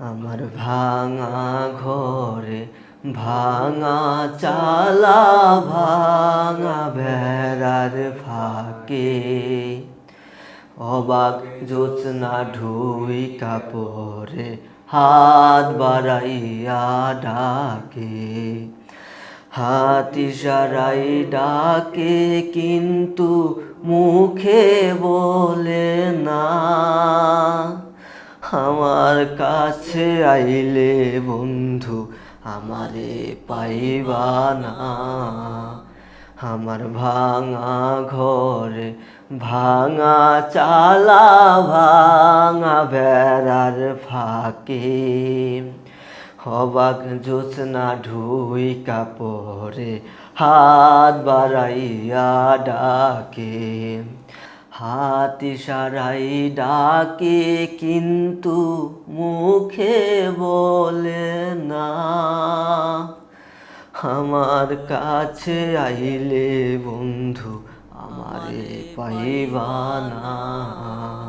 আমার ভাঙা ঘরে, ভাঙা চালা, ভাঙা ভেড়ার ফাঁকে। অবাক জোৎস্না ঢুই কাপড়ে হাত বাড়াইয়া ডাকে। হাত ইশারাই ডাকে, কিন্তু মুখে বলে আমার কাছে আইলে বন্ধু, আমারে পাইবা না। আমার ভাঙা ঘরে ভাঙা চালা, ভাঙা বেড়ার ফাঁকে। হবাক জোৎস্না ঢুই কাপড়ে হাত বাড়াইয়া ডাকে। হাত সারাই ডাকে কিন্তু মুখে বলে না। আমার কাছে আইলে বন্ধু আমারে পাইবা না।